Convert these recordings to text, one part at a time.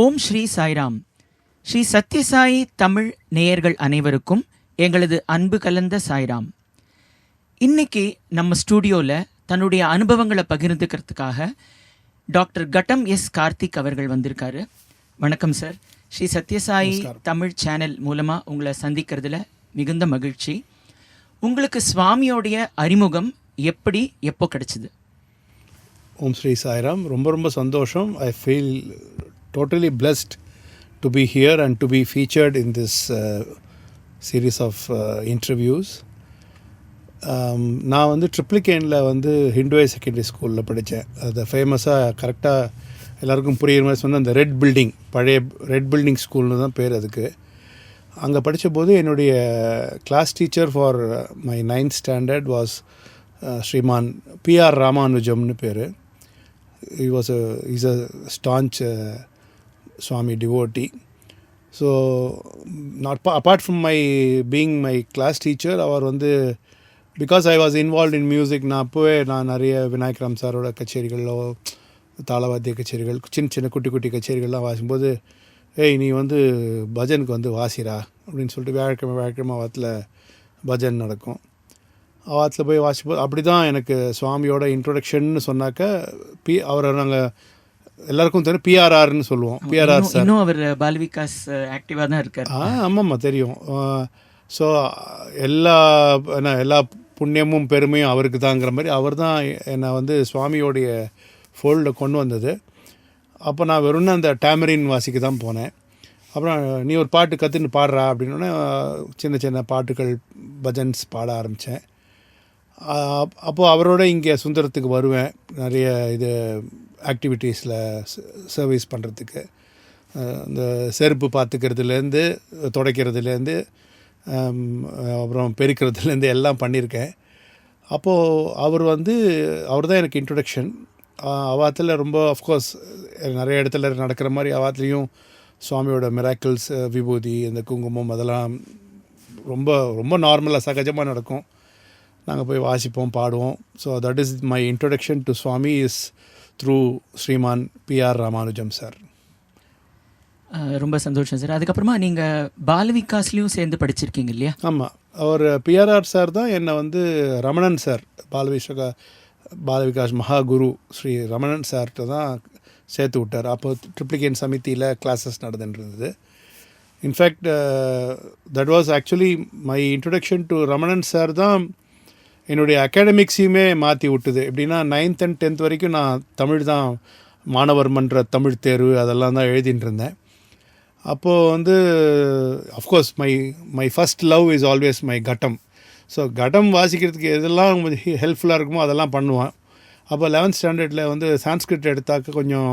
ஓம் ஸ்ரீ சாய்ராம். ஸ்ரீ சத்யசாயி தமிழ் நேயர்கள் அனைவருக்கும் எங்களது அன்பு கலந்த சாய்ராம். இன்னைக்கு நம்ம ஸ்டூடியோவில் தன்னுடைய அனுபவங்களை பகிர்ந்துக்கிறதுக்காக டாக்டர் கட்டம் எஸ் கார்த்திக் அவர்கள் வந்திருக்காரு. வணக்கம் சார். ஸ்ரீ சத்யசாயி தமிழ் சேனல் மூலமாக உங்களை சந்திக்கிறதுல மிகுந்த மகிழ்ச்சி. உங்களுக்கு சுவாமியோடைய அறிமுகம் எப்படி எப்போ கிடைச்சிது? ஓம் ஸ்ரீ சாய்ராம். ரொம்ப ரொம்ப சந்தோஷம். I feel totally blessed to be here and to be featured in this series of interviews. Um, நான் வந்து ட்ரிப்ளிகேனில் வந்து ஹிண்டுவே செகண்டரி ஸ்கூலில் படித்தேன். அது ஃபேமஸாக கரெக்டாக எல்லாருக்கும் புரியுற மாதிரி சொன்னால் அந்த ரெட் பில்டிங் பழைய ரெட் பில்டிங் ஸ்கூல்னு தான் பேர் அதுக்கு. அங்கே படித்தபோது என்னுடைய class teacher for my ninth standard was Shriman PR ராமானுஜம்னு பேர். He was is a staunch Swami devotee. So not pa- apart from my being my class teacher, அவர் வந்து because I was involve in music நான் அப்போவே நான் நிறைய விநாயகராம் சாரோட கச்சேரிகளோ தாளவாத்திய கச்சேரிகள் சின்ன சின்ன குட்டி குட்டி கச்சேரிகள்லாம் வாசிக்கும்போது ஏய் நீ வந்து பஜனுக்கு வந்து வாசிரா அப்படின்னு சொல்லிட்டு வியாழக்கிழமை வியாழக்கிழமை வாரத்தில் பஜன் நடக்கும் அவாத்தில் போய் வாசிப்போம் அப்படி தான் எனக்கு சுவாமியோட இன்ட்ரொடக்ஷன் சொன்னாக்க பி அவரை நாங்கள் எல்லாருக்கும் தெரியும். பிஆர்ஆர்னு சொல்லுவோம். PRR sir. இன்னும் அவர் பால்விகாஸ் ஆக்டிவாக தான் இருக்கார். ஆ ஆமாம்மா தெரியும். ஸோ எல்லா என்ன எல்லா புண்ணியமும் பெருமையும் அவருக்கு தாங்கிற மாதிரி அவர் தான் என்னை வந்து சுவாமியோடைய ஃபோல்டில் கொண்டு வந்தது. அப்போ நான் வெறும் அந்த டேமரின் வாசிக்க தான் போனேன். அப்புறம் நீ ஒரு பாட்டு கற்றுன்னு பாடுறா அப்படின்னோடனே சின்ன சின்ன பாட்டுகள் பஜன்ஸ் பாட ஆரம்பித்தேன் அப்போது அவரோட இங்கே சுந்தரத்துக்கு வருவேன். நிறைய இது ஆக்டிவிட்டீஸில் சர்வீஸ் பண்ணுறதுக்கு இந்த செருப்பு பார்த்துக்கிறதுலேருந்து துடைக்கிறதுலேருந்து அப்புறம் பெருக்கிறதுலேருந்து எல்லாம் பண்ணியிருக்கேன் அப்போது அவர் வந்து அவர் தான் எனக்கு இன்ட்ரொடக்ஷன் அவாத்தில் ரொம்ப அஃப்கோர்ஸ் நிறைய இடத்துல நடக்கிற மாதிரி அவாத்துலேயும் சுவாமியோட மிராக்கிள்ஸ் விபூதி இந்த குங்குமம் அதெல்லாம் ரொம்ப ரொம்ப நார்மலாக சகஜமாக நடக்கும். நாங்கள் போய் வாசிப்போம் பாடுவோம். So that is my introduction to Swami is through Shriman PR Ramanujam sir ரொம்ப சந்தோஷம் சார் அதுக்கப்புறமா நீங்கள் பாலவிகாஸ்லேயும் சேர்ந்து படிச்சிருக்கீங்க இல்லையா? ஆமாம் அவர் பிஆர்ஆர் சார் தான் என்னை வந்து ரமணன் சார் பாலவிஸ்வகா பாலவிகாஸ் மகாகுரு ஸ்ரீ ரமணன் சார்கிட்ட தான் சேர்த்து விட்டார். அப்போ ட்ரிப்ளிகேன் சமிதியில் கிளாஸஸ் நடந்துட்டு இருந்தது in fact that was actually my introduction to Ramanan sir தான் என்னுடைய அகாடமிக்ஸையுமே மாற்றி விட்டுது. எப்படின்னா நைன்த் அண்ட் டென்த் வரைக்கும் நான் தமிழ் தான் மாணவர் மன்ற தமிழ் தேர்வு அதெல்லாம் தான் எழுதிட்டு இருந்தேன். அப்போது வந்து of course my my first love is always my ghatam so ghatam வாசிக்கிறதுக்கு எதெல்லாம் ஹெல்ப்ஃபுல்லாக இருக்குமோ அதெல்லாம் பண்ணுவேன். அப்போ லெவன்த் ஸ்டாண்டர்டில் வந்து சான்ஸ்கிரிட் எடுத்தாக்க கொஞ்சம்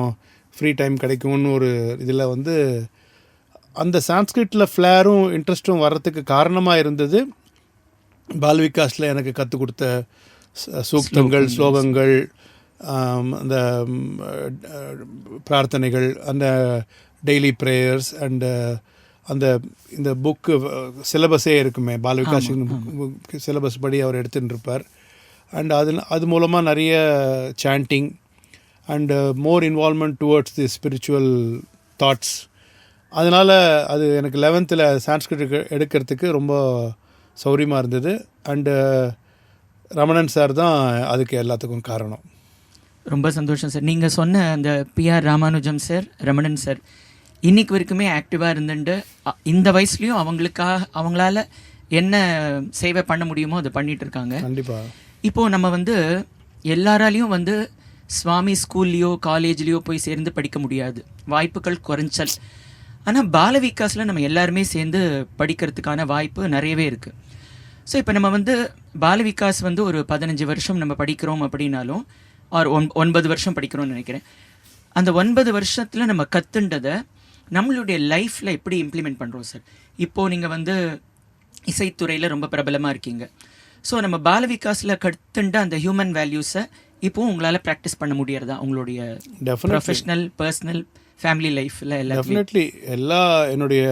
ஃப்ரீ டைம் கிடைக்கும்னு ஒரு இதில் வந்து அந்த சான்ஸ்கிரிட்டில் ஃப்ளேரும் இன்ட்ரெஸ்ட்டும் வர்றதுக்கு காரணமாக இருந்தது. பால்விகாஸில் எனக்கு கற்றுக் கொடுத்த சூக்தங்கள் ஸ்லோகங்கள். அந்த பிரார்த்தனைகள் அந்த டெய்லி ப்ரேயர்ஸ் அண்டு அந்த இந்த புக்கு சிலபஸே இருக்குமே. பாலவிகாஸ் சிலபஸ் படி அவர் எடுத்துட்டு இருப்பார். அண்ட் அது அது மூலமாக நிறைய chanting and more involvement towards the spiritual thoughts அதனால் அது எனக்கு லெவன்த்தில் சான்ஸ்கிரிட் எடுக்கிறதுக்கு ரொம்ப சௌரியமாக இருந்தது. அண்டு ரமணன் சார் தான் அதுக்கு எல்லாத்துக்கும் காரணம். ரொம்ப சந்தோஷம் சார் நீங்கள் சொன்ன அந்த PR Ramanujam sir Ramanan sir இன்னைக்கு வரைக்குமே ஆக்டிவாக இருந்துட்டு இந்த வயசுலேயும் அவங்களுக்காக அவங்களால என்ன சேவை பண்ண முடியுமோ அதை பண்ணிட்டு இருக்காங்க. கண்டிப்பாக இப்போ நம்ம வந்து எல்லாராலையும் வந்து சுவாமி ஸ்கூல்லையோ காலேஜ்லேயோ போய் சேர்ந்து படிக்க முடியாது. வாய்ப்புகள் குறைச்சல் ஆனால் பால விகாஸில் நம்ம எல்லாருமே சேர்ந்து படிக்கிறதுக்கான வாய்ப்பு நிறையவே இருக்குது ஸோ இப்போ நம்ம வந்து பால விகாஸ் வந்து ஒரு பதினஞ்சு வருஷம் நம்ம படிக்கிறோம் அப்படின்னாலும் ஆர் ஒன் ஒன்பது வருஷம் படிக்கிறோம்னு நினைக்கிறேன். அந்த ஒன்பது வருஷத்தில் நம்ம கற்றுண்டதை நம்மளுடைய லைஃப்பில் எப்படி இம்ப்ளிமெண்ட் பண்ணுறோம் சார் இப்போது நீங்கள் வந்து இசைத்துறையில் ரொம்ப பிரபலமாக இருக்கீங்க. ஸோ நம்ம பால விகாஸில் கற்றுண்ட அந்த ஹியூமன் வேல்யூஸை இப்போவும் உங்களால் ப்ராக்டிஸ் பண்ண முடியறதா? உங்களுடைய ப்ரொஃபஷனல் பர்சனல் ஃபேமிலி லைஃப்பில் எல்லாம் டெஃபினெட்லி எல்லா என்னுடைய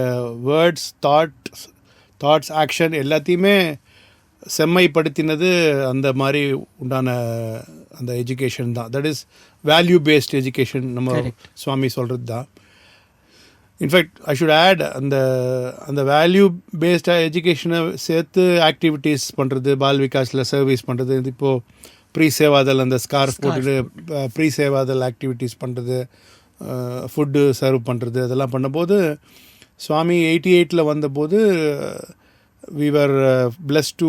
வேர்ட்ஸ் தாட்ஸ் தாட்ஸ் ஆக்ஷன் எல்லாத்தையுமே செம்மைப்படுத்தினது அந்த மாதிரி உண்டான அந்த எஜுகேஷன் தான். That is value based education நம்ம சுவாமி சொல்கிறது தான் இன்ஃபேக்ட் ஐ ஷுட் ஆட் அந்த அந்த வேல்யூ பேஸ்டாக எஜுகேஷனை சேர்த்து ஆக்டிவிட்டீஸ் பண்ணுறது பால் விகாஸில் சர்வீஸ் பண்ணுறது இப்போது ப்ரீ சேவாதல் அந்த ஸ்கார்ஃப் போட்டுட்டு ப்ரீ சேவாதல் ஆக்டிவிட்டீஸ் பண்ணுறது ஃபுட்டு சர்வ் பண்ணுறது அதெல்லாம் பண்ணும்போது சுவாமி எயிட்டி எயிட்டில் வந்தபோது we were plus two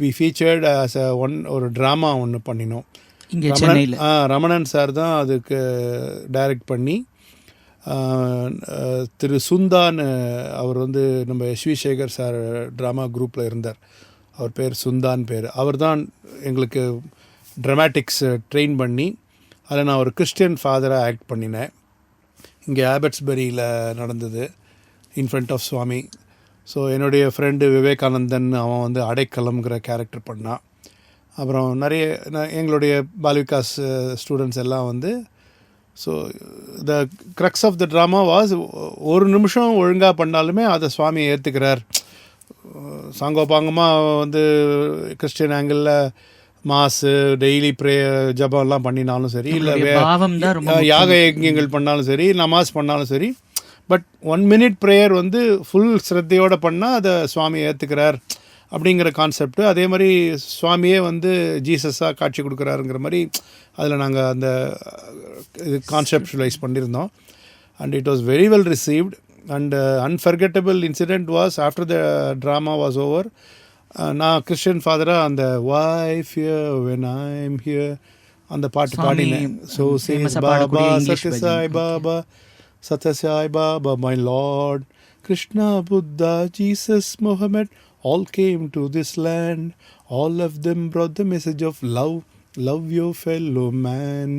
we featured as a one ஒரு ட்ராமா ஒன்று பண்ணினோம். ரமணன் ஆ ரமணன் சார் தான் அதுக்கு டைரக்ட் பண்ணி திரு சுந்தான்னு அவர் வந்து நம்ம எஸ்வி சேகர் சார் ட்ராமா குரூப்பில் இருந்தார். அவர் பேர் சுந்தான் பேர். அவர் தான் எங்களுக்கு ட்ராமாட்டிக்ஸ் ட்ரெயின் பண்ணி அதில் நான் ஒரு கிறிஸ்டியன் ஃபாதராக ஆக்ட் பண்ணினேன். இங்கே ஆபட்ஸ்பரியில் நடந்தது in front of Swami. So என்னுடைய ஃப்ரெண்டு விவேகானந்தன் அவன் வந்து அடைக்கலம்ங்கிற கேரக்டர் பண்ணான் அப்புறம் நிறைய நான் எங்களுடைய பால்விகாஸ் ஸ்டூடெண்ட்ஸ் எல்லாம் வந்து so the crux of the drama was ஒரு நிமிஷம் ஒழுங்காக பண்ணாலுமே அதை சுவாமி ஏற்றுக்கிறார் சாங்கோபாங்கமாக வந்து கிறிஸ்டியன் ஆங்கிளில் மாசு டெய்லி ப்ரே ஜபம்லாம் பண்ணினாலும் சரி இல்லை யாக யஜ்ஞங்கள் பண்ணாலும் சரி நமாஸ் பண்ணாலும் சரி பட் ஒன் மினிட் ப்ரேயர் வந்து ஃபுல் ஸ்ரத்தையோடு பண்ணால் அதை சுவாமி ஏற்றுக்கிறார் அப்படிங்கிற கான்செப்ட் அதே மாதிரி சுவாமியே வந்து ஜீசஸாக காட்சி கொடுக்குறாருங்கிற மாதிரி அதில் நாங்கள் அந்த இது கான்செப்டுவலைஸ் பண்ணியிருந்தோம். And it was very well received and unforgettable incident was after the drama was over நான் கிறிஸ்டியன் ஃபாதராக அந்த wife here when I'm here அந்த பாட்டு பாடினேன். So says Baba Sathya. Sai Baba Sathya Sai Baba my Lord Krishna Buddha Jesus Muhammad all came to this land all of them brought the message of love love ye fellow man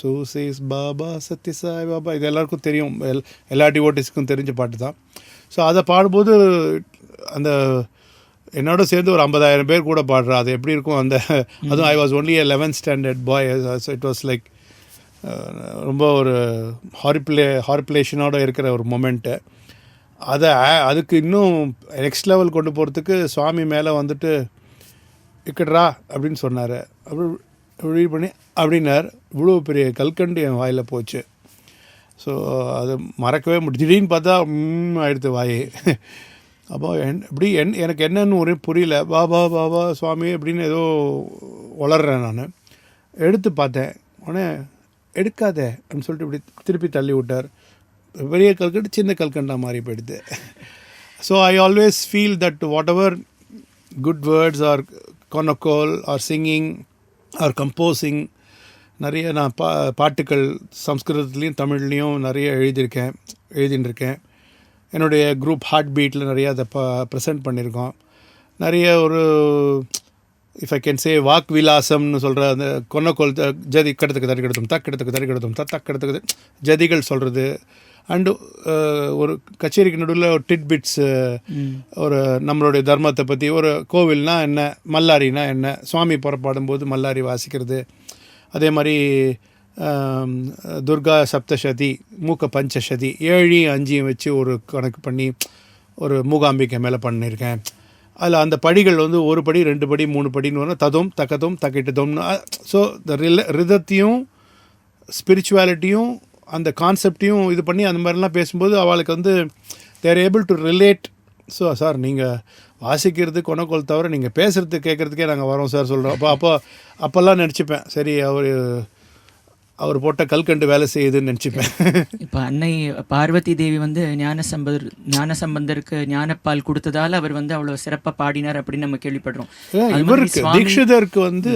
so says Baba Sathya Sai Baba இது எல்லாருக்கும் தெரியும். L எல்லா டிவோட்டிஸ்க்கும் தெரிஞ்ச பாட்டு தான். So அதை பாடும்போது அந்த என்னோட சேர்ந்து ஒரு ஐம்பதாயிரம் பேர் கூட பாடுறா. அது எப்படி இருக்கும்? அந்த அதுவும் I was only a eleventh standard boy it was like ரொம்ப ஒரு ஹாரிப்ளே ஹாரிப்ளேஷனோட இருக்கிற ஒரு மொமெண்ட்டு அதை அதுக்கு இன்னும் நெக்ஸ்ட் லெவல் கொண்டு போகிறதுக்கு சுவாமி மேலே வந்துட்டு இக்கட்ரா அப்படின்னு சொன்னார். அப்படி இப்படி பண்ணி அப்படின்னார். இவ்வளோ பெரிய கல்கண்டு என் வாயில் போச்சு. ஸோ அது மறக்கவே முடியும் திடீர்னு பார்த்தா ஆயிடுத்து வாயே. அப்போ என் இப்படி என் எனக்கு என்னன்னு ஒரே புரியல. பாபா பாபா சுவாமி அப்படின்னு ஏதோ வளர்றேன் நான். எடுத்து பார்த்தேன். உடனே எடுக்காத அப்படின்னு சொல்லிட்டு இப்படி திருப்பி தள்ளி விட்டார். பெரிய கல்கண்டு சின்ன கல்கண்டா மாறி போயிடுது. So I always feel that whatever good words or konnakol or singing or composing நிறைய நான் பா பாட்டுக்கள் சம்ஸ்கிருதத்துலேயும் தமிழ்லேயும் நிறைய எழுதியிருக்கேன் எழுதின்னு இருக்கேன் என்னுடைய குரூப் ஹார்ட் பீட்டில் நிறைய அதை ப ப்ரெசென்ட் பண்ணியிருக்கோம் நிறைய ஒரு இஃப் ஐ கேன் சே வாக் விலாசம்னு சொல்கிற அந்த கொன்னக்கோல் ஜதி கடத்துக்கு தறி கிடத்தும் தக் கிடத்துக்கு தறி கிடத்தும் தக் தக் கிடத்துக்கு ஜதிகள் சொல்கிறது அண்டு ஒரு கச்சேரிக்கு நடுவில் ஒரு டிட் பிட்ஸ் ஒரு நம்மளுடைய தர்மத்தை பற்றி ஒரு கோவில்னா என்ன மல்லாரினா என்ன சுவாமி புறப்பாடும் போது மல்லாரி வாசிக்கிறது. அதே மாதிரி துர்கா சப்தசதி மூக்க பஞ்சசதி ஏழையும் அஞ்சையும் வச்சு ஒரு கணக்கு பண்ணி ஒரு மூகாம்பிகை மேலே பண்ணியிருக்கேன். அதில் அந்த படிகள் வந்து ஒரு படி ரெண்டு படி மூணு படின்னு வரும் ததும் தக்கதும் தக்கிட்டதும்னு ஸோ இந்த ரில ரிதத்தையும் ஸ்பிரிச்சுவாலிட்டியும் அந்த கான்செப்டையும் இது பண்ணி அந்த மாதிரிலாம் பேசும்போது அவளுக்கு வந்து they're able to relate so sir நீங்கள் வாசிக்கிறது கொனக்கோல் தவிர நீங்கள் பேசுகிறது கேட்குறதுக்கே நாங்கள் வரோம் சார் சொல்கிறோம் அப்போ அப்போ அப்போல்லாம் நினச்சிப்பேன். சரி அவர் அவர் போட்ட கல்கண்டு வேலை செய்யுதுன்னு நினச்சிப்பேன். இப்போ அன்னை பார்வதி தேவி வந்து ஞான சம்பந்தர் ஞான சம்பந்தருக்கு ஞானப்பால் கொடுத்ததால அவர் வந்து அவ்வளோ சிறப்பாக பாடினார் அப்படின்னு நம்ம கேள்விப்படுறோம். இவருக்கு தீட்சிதருக்கு வந்து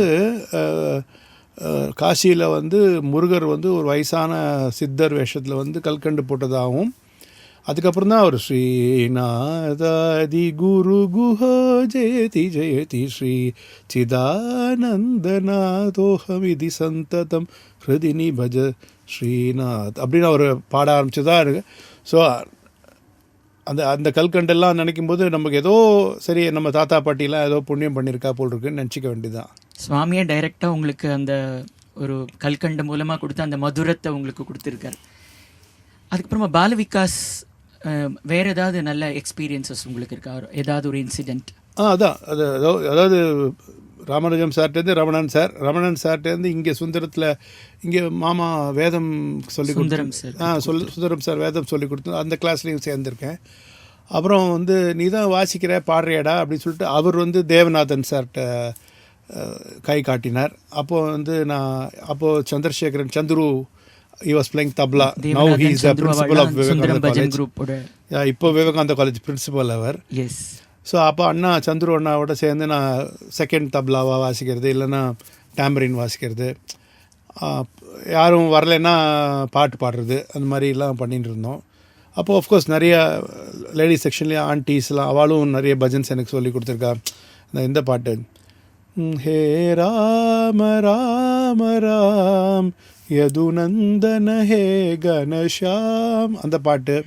காசியில் வந்து முருகர் வந்து ஒரு வயசான சித்தர் வேஷத்தில் வந்து கல்கண்டு போட்டதாகவும் அதுக்கப்புறம் தான் அவர் ஸ்ரீநாதாதி குரு குஹ ஜெயதி ஜெயதி ஸ்ரீ சிதானந்தநாதோகம் இது சந்ததம் ஹிருதினி பஜ ஸ்ரீநாத் அப்படின்னு அவர் பாட ஆரம்பிச்சதாக இருக்கு. ஸோ அந்த அந்த கல்கண்டெல்லாம் நினைக்கும் போது நமக்கு ஏதோ சரி நம்ம தாத்தா பாட்டிலாம் ஏதோ புண்ணியம் பண்ணியிருக்கா போல் இருக்குன்னு நினச்சிக்க வேண்டியதுதான். சுவாமியே டைரெக்டாக உங்களுக்கு அந்த ஒரு கல்கண்டு மூலமாக கொடுத்து அந்த மதுரத்தை உங்களுக்கு கொடுத்துருக்காரு. அதுக்கப்புறமா பால விகாஸ் வேற ஏதாவது நல்ல எக்ஸ்பீரியன்சஸ் உங்களுக்கு இருக்கா? ஏதாவது ஒரு இன்சிடென்ட் ஆ அதான். அது அதோ- அதாவது ராமராஜம் சார்ட்டேருந்து ரமணன் சார் ரமணன் சார்ட்டேருந்து இங்கே சுந்தரத்தில் இங்கே மாமா வேதம் சொல்லி சுந்தரம் கொடுத்து சார் ஆ சொல் சுந்தரம் சார் வேதம் சொல்லி கொடுத்து அந்த கிளாஸ்லேயும் சேர்ந்துருக்கேன். அப்புறம் வந்து நீ தான் வாசிக்கிற பாடுறியாடா அப்படின்னு சொல்லிட்டு அவர் வந்து தேவநாதன் சார்கிட்ட கை காட்டினார். அப்போது வந்து நான் அப்போது Chandrasekaran Chandru he was playing tabla. Now he is the principal of குரூப்போட இப்போ விவேகானந்தா காலேஜ் பிரின்சிபல் அவர். எஸ் ஸோ அப்போ அண்ணா சந்துரு அண்ணாவோட சேர்ந்து நான் செகண்ட் தப்லாவாக வாசிக்கிறது இல்லைன்னா டேம்பரின் வாசிக்கிறது. யாரும் வரலைன்னா பாட்டு பாடுறது அந்த மாதிரிலாம் பண்ணிட்டு இருந்தோம். அப்போ ஆஃப்கோர்ஸ் நிறைய லேடிஸ் செக்ஷன்லேயே ஆன்டிஸ்லாம் அவளும் நிறைய பஜன்ஸ் எனக்கு சொல்லி கொடுத்துருக்கா. இந்த இந்த பாட்டு. ஹே ராம ராம ராம் யதுநந்தன ஹே கணஷாம்? அந்த பாட்டு.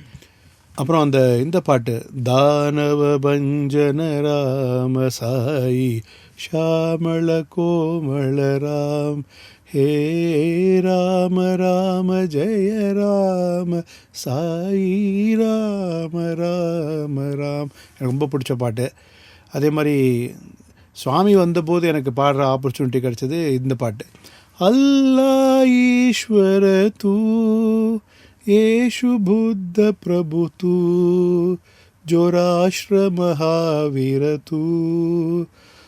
அப்புறம் அந்த இந்த பாட்டு. தானவ பஞ்சன ராம சாயி ஷாமள கோமள ராம். ஹே ராம ராம ஜெய ராம சாயி ராம ராம ராம். எனக்கு ரொம்ப பிடிச்ச பாட்டு. அதே மாதிரி சுவாமி வந்தபோது எனக்கு பாடுற ஆப்பர்ச்சுனிட்டி கிடைச்சது இந்த பாட்டு. அல்லா ஈஸ்வர தூ येषु बुद्ध प्रभु तू जो राष्ट्र महावीर तू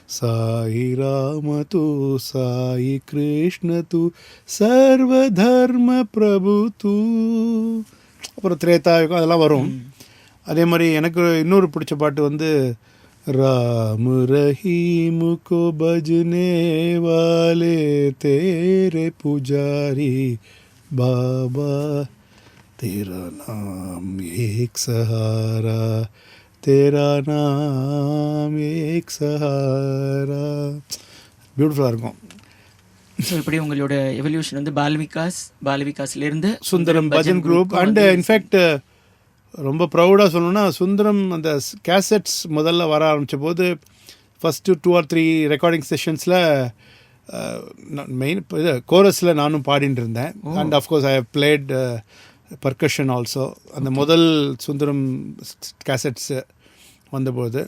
साई राम तू साई कृष्ण तू सर्वधर्म प्रभु तू அப்புறம் திரேதாயுகம் அதெல்லாம் வரும் அதே மாதிரி எனக்கு இன்னொரு பிடிச்ச பாட்டு வந்து राम रहीम को बजने वाले तेरे पुजारी बाबा तेरा नाम एक सहारा तेरा नाम एक सहारा பியூட்டிஃபுல்லாக இருக்கும் ஸோ இப்படி உங்களோட எவல்யூஷன் வந்து Balvikas பால்விகாஸ்லேருந்து Sundaram bhajan group and in fact ரொம்ப ப்ரௌடாக சொல்லணும்னா சுந்தரம் அந்த கேசட்ஸ் முதல்ல வர ஆரம்பித்த போது first two or three recording செஷன்ஸில் main இது கோரஸில் நானும் பாடிட்டு இருந்தேன். And of course I have played percussion also அந்த முதல் சுந்தரம் கேசட்ஸு வந்தபோது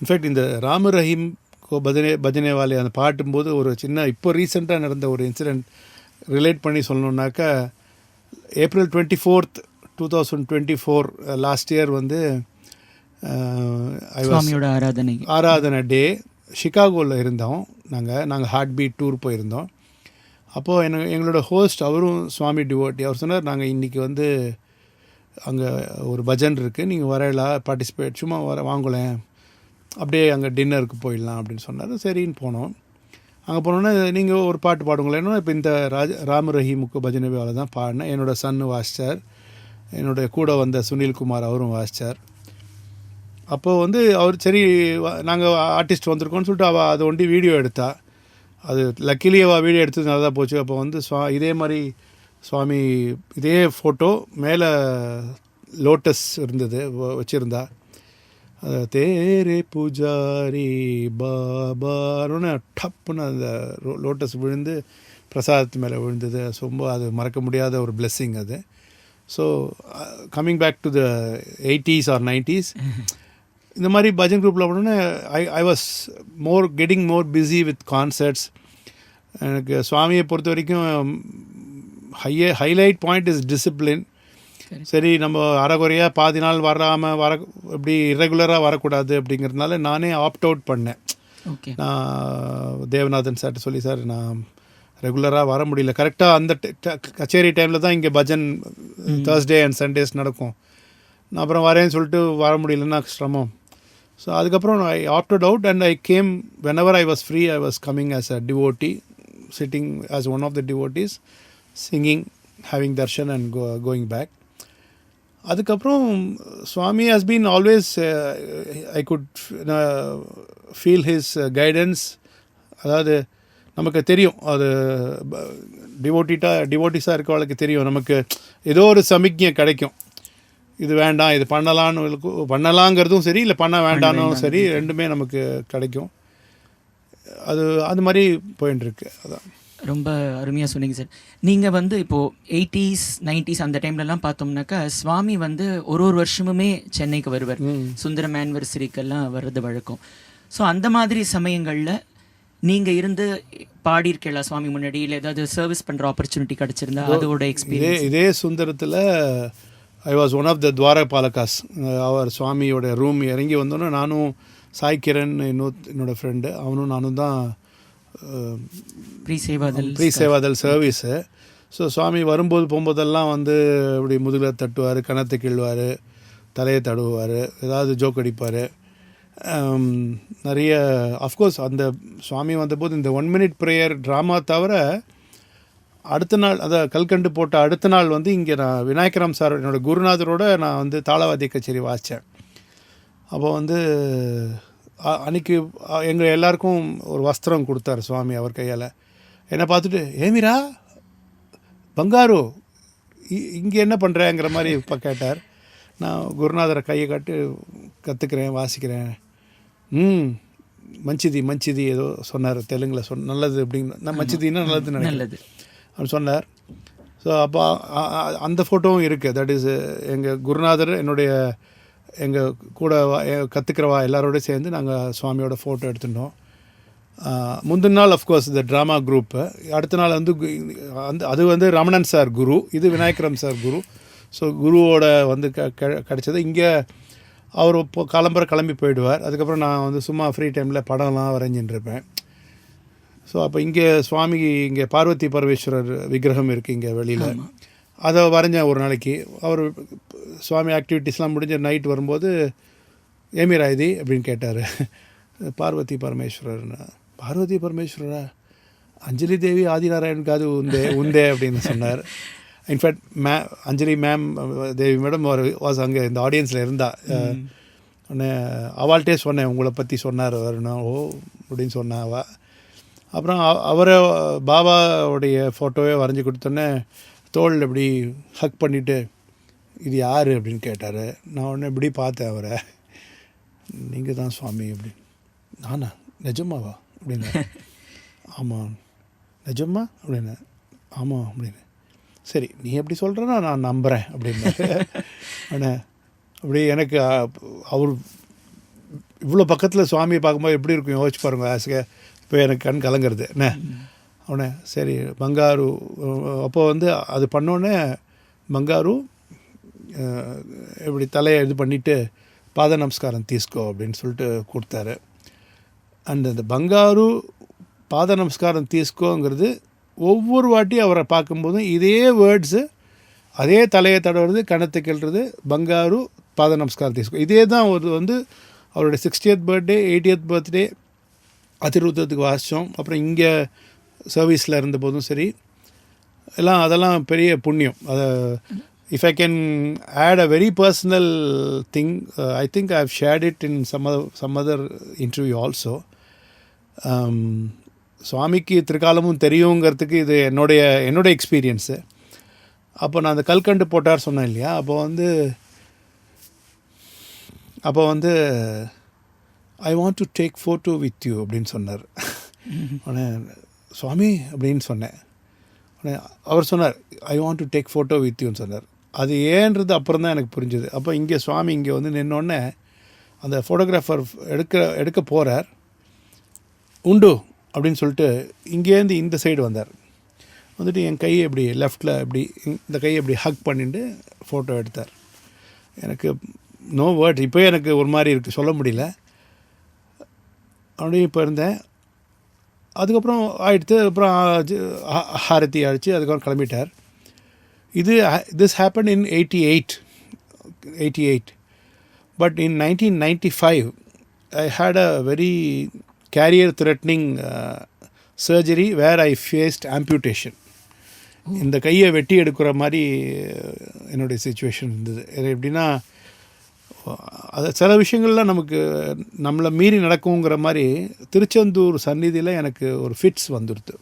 இன்ஃபேக்ட் இந்த ராம ரஹீம் கோ பஜனே பஜனே வாலே அந்த பாட்டும்போது ஒரு சின்ன இப்போ ரீசெண்டாக நடந்த ஒரு இன்சிடெண்ட் ரிலேட் பண்ணி சொல்லணுன்னாக்கா April twenty fourth two thousand twenty four last year வந்து வாஸ் சுவாமியோட ஆராதனை. ஆராதனை டே சிகாகோவில் இருந்தோம் நாங்கள் நாங்கள் ஹார்ட் பீட் டூர் போயிருந்தோம். அப்போது என்ன எங்களோட ஹோஸ்ட் அவரும் சுவாமி டிவோட்டி அவர் சொன்னார் நாங்கள் இன்றைக்கி வந்து அங்கே ஒரு பஜன் இருக்குது நீங்கள் வரலாம் பார்ட்டிசிபேட் சும்மா வர வாங்கலேன். அப்படியே அங்கே டின்னருக்கு போயிடலாம் அப்படின்னு சொன்னார். சரின்னு போனோம். அங்கே போனோன்னே நீங்கள் ஒரு பாட்டு பாடுங்களேன்னா இப்போ இந்த ராஜ ராம ரஹீமுக்கு பஜனை வேலை தான் பாடினேன். என்னோட சன்னு வாசித்தார் என்னுடைய கூட வந்த சுனில்குமார் அவரும் வாசித்தார் அப்போது வந்து அவர் சரி நாங்கள் ஆர்டிஸ்ட் வந்திருக்கோம்னு சொல்லிட்டு அவள் அதை ஒண்டி வீடியோ எடுத்தா. அது லக்கிலி அவள் வீடியோ எடுத்தது நல்லா தான் போச்சு. அப்போ வந்து சுவா இதே மாதிரி சுவாமி இதே ஃபோட்டோ மேலே லோட்டஸ் இருந்தது வச்சுருந்தா. தேரே பூஜாரி பாபான்னு டப்புன்னு அந்த லோட்டஸ் விழுந்து பிரசாதத்து மேலே விழுந்தது. ரொம்ப அது மறக்க முடியாத ஒரு பிளெஸ்ஸிங் அது. So coming back to the eighties or nineties இந்த மாதிரி பஜன் குரூப்பில் போனோன்னே I I was more getting more busy with concerts எனக்கு சுவாமியை பொறுத்த வரைக்கும் high highlight point is discipline சரி. நம்ம அறகுறையாக பாதி நாள் வராமல் வர இப்படி இரெகுலராக வரக்கூடாது அப்படிங்கிறதுனால நானே ஆப்ட் அவுட் பண்ணேன். நான் தேவநாதன் சார்ட்ட சொல்லி சார் நான் ரெகுலராக வர முடியல. கரெக்டாக அந்த கச்சேரி டைமில் தான் இங்கே பஜன் தேர்ஸ்டே அண்ட் சண்டேஸ் நடக்கும். நான் அப்புறம் வரேன்னு சொல்லிட்டு வர முடியலன்னா சிரமம். ஸோ அதுக்கப்புறம் I opted out and I came whenever I was free I was coming as a devotee sitting as one of the devotees singing having darshan and go going back அதுக்கப்புறம் Swami has been always I could feel his guidance அதாவது நமக்கு தெரியும். அது டிவோட்டிட்டா டிவோட்டிஸாக இருக்கவளுக்கு தெரியும். நமக்கு ஏதோ ஒரு சமிக்ஞை கிடைக்கும். இது வேண்டாம் இது பண்ணலான்னு பண்ணலாங்கிறதும் சரி இல்லை பண்ண வேண்டாம்னும் சரி ரெண்டுமே நமக்கு கிடைக்கும். அது அது மாதிரி போயின்னு இருக்கு அதான். ரொம்ப அருமையாக சொன்னீங்க சார். நீங்கள் வந்து இப்போது எயிட்டிஸ் நைன்டிஸ் அந்த டைம்லலாம் பார்த்தோம்னாக்கா சுவாமி வந்து ஒரு ஒரு வருஷமுமே சென்னைக்கு வருவார். சுந்தரம் ஆனிவர்சரிக்கெல்லாம் வர்றது வழக்கம். ஸோ அந்த மாதிரி சமயங்களில் நீங்க இருந்து பாடியிருக்கீங்களா சுவாமி முன்னாடி? இல்லை ஏதாவது சர்வீஸ் பண்ற ஆப்பர்ச்சுனிட்டி கிடைச்சிருந்தா அதோட எக்ஸ்பீரியன்ஸ் இதே சுந்தரத்தில் I was one of the துவாரபாலகாஸ் அவர் சுவாமியோட ரூம் இறங்கி வந்தோன்னே நானும் சாய் கிரண் இன்னொரு என்னோட ஃப்ரெண்டு அவனும் நானும் தான் pre Sevadal pre Sevadal service so Swami வரும்போது போகும்போதெல்லாம் வந்து இப்படி முதுகில் தட்டுவார் கணத்தை கிள்வார் தலையை தடுவார் ஏதாவது ஜோக் அடிப்பார். நிறைய அஃப்கோர்ஸ் அந்த சுவாமி வந்தபோது இந்த ஒன் மினிட் ப்ரேயர் ட்ராமா தவிர அடுத்த நாள் அதை கல்கண்டு போட்ட அடுத்த நாள் வந்து இங்கே நான் விநாயகராம் சார் என்னோட குருநாதரோட நான் வந்து தாளவாதி கச்சேரி வாசித்தேன் அப்போ வந்து அன்னைக்கு எங்கள் எல்லாருக்கும் ஒரு வஸ்திரம் கொடுத்தார் சுவாமி அவர் கையால். என்னை பார்த்துட்டு ஏமிரா பங்காரு இங்கே என்ன பண்ணுறேங்கிற மாதிரி இப்போ கேட்டார். நான் குருநாதரை கையை காட்டு கற்றுக்கிறேன் வாசிக்கிறேன். மஞ்சிதி மஞ்சிதி ஏதோ சொன்னார் தெலுங்கில் சொன்ன நல்லது அப்படின்னு. நான் மஞ்சிதின்னா நல்லதுன்னு நினைக்கிறேன். நல்லது. அவர் சொன்னார். ஸோ அப்போ அந்த ஃபோட்டோவும் இருக்குது தட் இஸ் எங்கள் குருநாதர் என்னுடைய எங்கள் கூட கற்றுக்கிறவா எல்லாரோட சேர்ந்து நாங்கள் சுவாமியோட ஃபோட்டோ எடுத்துட்டோம். முந்தின நாள் அஃப்கோர்ஸ் இந்த ட்ராமா குரூப்பு அடுத்த நாள் வந்து கு- அந்த அது வந்து ரமணன் சார் குரு. இது விநாயகரம் சார் குரு. ஸோ குருவோட வந்து க- கிடைச்சது. இங்கே அவர் இப்போ கிளம்புற கிளம்பி போயிடுவார். அதுக்கப்புறம் நான் வந்து சும்மா ஃப்ரீ டைமில் படம்லாம் வரைஞ்சின்னு இருப்பேன் ஸோ அப்போ இங்கே சுவாமி இங்கே பார்வதி பரமேஸ்வரர் விக்கிரகம் இருக்குது இங்கே வெளியில். அதை வரைஞ்சேன் ஒரு நாளைக்கு. அவர் சுவாமி ஆக்டிவிட்டீஸ்லாம் முடிஞ்ச நைட் வரும்போது ஏமிரா இது அப்படின்னு கேட்டார். பார்வதி பரமேஸ்வரர்னு. பார்வதி பரமேஸ்வரரா? அஞ்சலி தேவி ஆதிநாராயணுக்கு அது உந்தே உந்தே அப்படின்னு சொன்னார். இன்ஃபேக்ட் மே அஞ்சலி மேம் தேவி மேடம் ஒரு வாஸ் அங்கே இந்த ஆடியன்ஸில் இருந்தா. உடனே அவள்கிட்டே சொன்னேன் உங்களை பற்றி சொன்னார் வரணும் ஓ அப்படின்னு சொன்னா அவ. அப்புறம் அவ- அவரை பாபாவுடைய ஃபோட்டோவே வரைஞ்சி கொடுத்தோன்னே தோளில் இப்படி ஹக் பண்ணிவிட்டு இது யார்? அப்படின்னு கேட்டார். நான் உடனே இப்படி பார்த்தேன் அவரை. நீங்கள் தான் சுவாமி அப்படின்னு நானா? நிஜமாவா? அப்படின்னு. ஆமாம் நிஜமா? அப்படின்னு. ஆமாம் அப்படின்னு. சரி நீ எப்படி சொல்கிறனா நான் நம்புகிறேன் அப்படின்னு. அண்ணே அப்படி எனக்கு அவர் இவ்வளோ பக்கத்தில் சுவாமியை பார்க்கும்போது எப்படி இருக்கும் யோசிச்சு பாருங்க ஆசை இப்போ எனக்கு கண் கலங்குறது. என்ன? அவனே சரி பங்காரு அப்போ வந்து அது பண்ணோடனே பங்காரு இப்படி தலையை இது பண்ணிவிட்டு பாத நமஸ்காரம் தீஸ்கோ அப்படின்னு சொல்லிட்டு கொடுத்தாரு. அண்ட் அந்த பங்காரு பாத நமஸ்காரம் தீஸ்கோங்கிறது ஒவ்வொரு வாட்டி அவரை பார்க்கும்போதும் இதே வேர்ட்ஸு அதே தலையை தடவுறது கணத்தை கிள்றது பங்காரு பாத நமஸ்காரம் தீஸ்கோ இதே தான் ஒரு வந்து அவருடைய சிக்ஸ்டியத் பர்த்டே எயிட்டியத் பர்த்டே அதிருத்தத்துக்கு வாசித்தோம் அப்புறம் இங்கே சர்வீஸில் இருந்தபோதும் சரி எல்லாம் அதெல்லாம் பெரிய புண்ணியம். அதை if I can add a very personal thing I think I have shared it in some some other interview also சுவாமிக்கு திருக்காலமும் தெரியுங்கிறதுக்கு இது என்னுடைய என்னுடைய எக்ஸ்பீரியன்ஸு அப்போ நான் அந்த கல்கண்டு போட்டார் சொன்னேன் இல்லையா? அப்போ வந்து அப்போ வந்து I want to take photo with you அப்படின்னு சொன்னார். உடனே சுவாமி அப்படின்னு சொன்னேன். உடனே அவர் சொன்னார் I want to take photo with யூன்னு சொன்னார். அது ஏன்றது அப்புறம் தான் எனக்கு புரிஞ்சுது. அப்போ இங்கே சுவாமி இங்கே வந்து நின்னோடனே அந்த ஃபோட்டோகிராஃபர் எடுக்க எடுக்க போகிறார் உண்டு அப்படின்னு சொல்லிட்டு இங்கேருந்து இந்த சைடு வந்தார். வந்துட்டு என் கையை இப்படி லெஃப்டில் இப்படி இந்த கையை இப்படி ஹக் பண்ணிட்டு ஃபோட்டோ எடுத்தார். எனக்கு நோ வேர்ட் இப்போ எனக்கு ஒரு மாதிரி இருக்குது சொல்ல முடியல. அப்படியே இப்போ இருந்தேன். அதுக்கப்புறம் ஆயிடுத்து அப்புறம் ஆ- ஆ- ஹாரதி அடித்து அதுக்கப்புறம் கிளம்பிட்டார். இது this happen in eighty eight eighty eight but in nineteen ninety five I had a very career threatening surgery where I faced amputation இந்த கையை வெட்டி எடுக்கிற மாதிரி uh, என்னுடைய சுச்சுவேஷன் இருந்தது. எப்படின்னா அது சில விஷயங்கள்லாம் நமக்கு நம்மளை மீறி நடக்குங்கிற மாதிரி திருச்செந்தூர் சந்நிதியில் எனக்கு ஒரு ஃபிட்ஸ் வந்துடுது.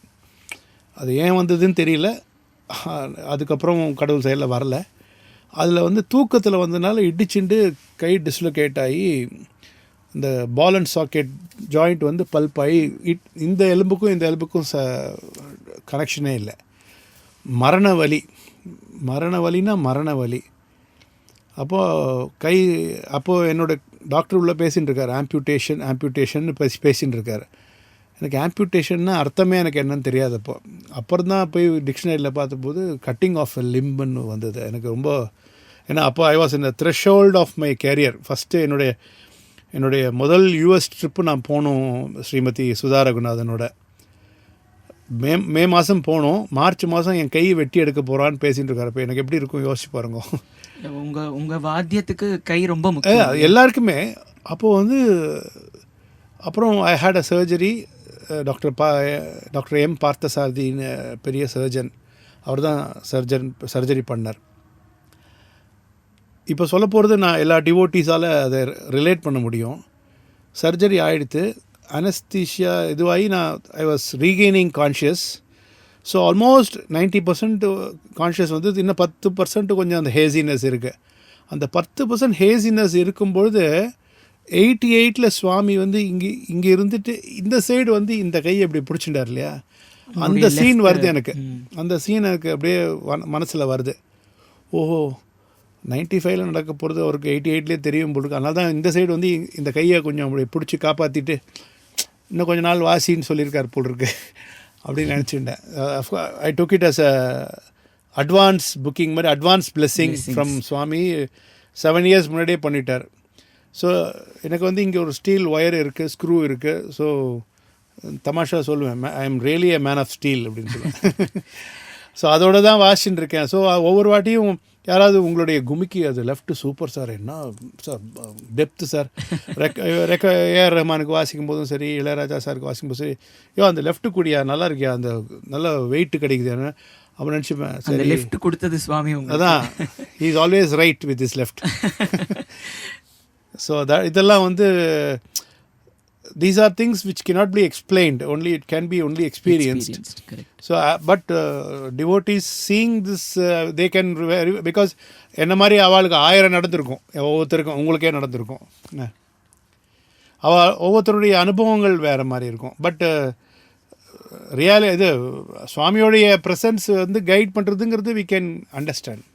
அது ஏன் வந்ததுன்னு தெரியல. அதுக்கப்புறம் கடவுள் செயலில் வரல. அதில் வந்து தூக்கத்தில் வந்ததுனால இடிச்சுண்டு கை டிஸ்லொகேட் ஆகி இந்த பால் அண்ட் சாக்கெட் ஜாயிண்ட் வந்து பல்ப் ஆகி இட் இந்த எலும்புக்கும் இந்த எலும்புக்கும் ச கனெக்ஷனே இல்லை. மரண வலி. மரண வலினா மரண வலி. அப்போது கை அப்போது என்னோட டாக்டர் உள்ளே பேசின்னு இருக்கார் ஆம்பியூட்டேஷன் ஆம்பியூட்டேஷன் பேசி பேசின்னு இருக்கார் எனக்கு ஆம்பியூட்டேஷன்னா அர்த்தமே எனக்கு என்னன்னு தெரியாதப்போ அப்புறம் தான் போய் டிக்ஷனரியில் பார்த்தபோது கட்டிங் ஆஃப் லிம்புன்னு வந்தது. எனக்கு ரொம்ப ஏன்னா அப்போ ஐ வாஸ் இந்த threshold of my career first என்னுடைய என்னுடைய முதல் யூஎஸ் ட்ரிப்பு நான் போனோம் ஸ்ரீமதி சுதா ரகுநாதனோட. மே மே மாதம் போனோம். மார்ச் மாதம் என் கையை வெட்டி எடுக்க போகிறான்னு பேசிட்டு இருக்காரு. அப்போ எனக்கு எப்படி இருக்கும் யோசிச்சு பாருங்க. உங்க உங்க வாத்தியத்துக்கு கை ரொம்ப முக்கியம். எல்லாருக்குமே. அப்போது வந்து அப்புறம் I had a surgery doctor பா டாக்டர் எம் பார்த்தசாரதின்னு பெரிய சர்ஜன் அவர் தான் சர்ஜன் சர்ஜரி பண்ணார். இப்போ சொல்ல போகிறது நான் எல்லா டிவோட்டிஸால் அதை ரிலேட் பண்ண முடியும். சர்ஜரி ஆகிடுத்து அனஸ்தீஷியா இதுவாகி நான் I was regaining conscious so almost ninety percent conscious வந்து இன்னும் பத்து பர்சன்ட் கொஞ்சம் அந்த ஹேசினஸ் இருக்குது அந்த பத்து பர்சன்ட் ஹேசினஸ் இருக்கும்பொழுது எயிட்டி எயிட்டில் சுவாமி வந்து இங்கே இங்கே இருந்துட்டு இந்த சைடு வந்து இந்த கையை இப்படி பிடிச்சிட்டார் இல்லையா? அந்த சீன் வருது எனக்கு. அந்த சீன் எனக்கு அப்படியே மனசில் வருது. ஓஹோ. நைன்ட்டி ஃபைவ்ல நடக்க போகிறது அவருக்கு எயிட்டி எயிட்லேயே தெரியும் போல இருக்கு. அதனால தான் இந்த சைடு வந்து இந்த கையை கொஞ்சம் அப்படி பிடிச்சி காப்பாற்றிட்டு இன்னும் கொஞ்ச நாள் வாசின்னு சொல்லியிருக்கார் போல் இருக்கு. அப்படின்னு நினச்சிட்டேன் I took it as a advance booking மாதிரி advance blessing from Swami. Seven years முன்னாடியே பண்ணிட்டார். ஸோ எனக்கு வந்து இங்கே ஒரு ஸ்டீல் ஒயர் இருக்குது ஸ்க்ரூ இருக்குது ஸோ தமாஷா சொல்லுவேன் I am really a man of steel அப்படின்னு சொல்லுவேன். ஸோ அதோட தான் வாசின்னு இருக்கேன். ஸோ ஒவ்வொரு வாட்டியும் யாராவது உங்களுடைய குமிக்கி அது லெஃப்ட் சூப்பர் சார் என்ன? சார் டெப்த்து சார் ரெக்க ரெக்க ஏஆர் ரஹ்மானுக்கு வாசிக்கும் போதும் சரி இளையராஜா சாருக்கு வாசிக்கும் போதும் சரி ஐயோ அந்த லெஃப்ட் கூடியா நல்லா இருக்கியா அந்த நல்ல வெயிட் கிடைக்குது அப்போ நினச்சிப்பேன் சரி. லெஃப்ட் கொடுத்தது சுவாமி அதான். Is always right with is left so the இதெல்லாம் வந்து these are things which cannot be explained only it can be only experienced. Correct. So but devotees seeing this they can because என்ன மாதிரி அவளுக்கு ஆயிரம் நடந்திருக்கும். ஒவ்வொருத்தருக்கும் உங்களுக்கே நடந்திருக்கும். அவ ஒவ்வொருத்தருடைய அனுபவங்கள் வேறு மாதிரி இருக்கும். பட் ரியாலி இது சுவாமியோடைய ப்ரெசன்ஸ் வந்து கைட் பண்ணுறதுங்கிறது வி கேன் அண்டர்ஸ்டாண்ட்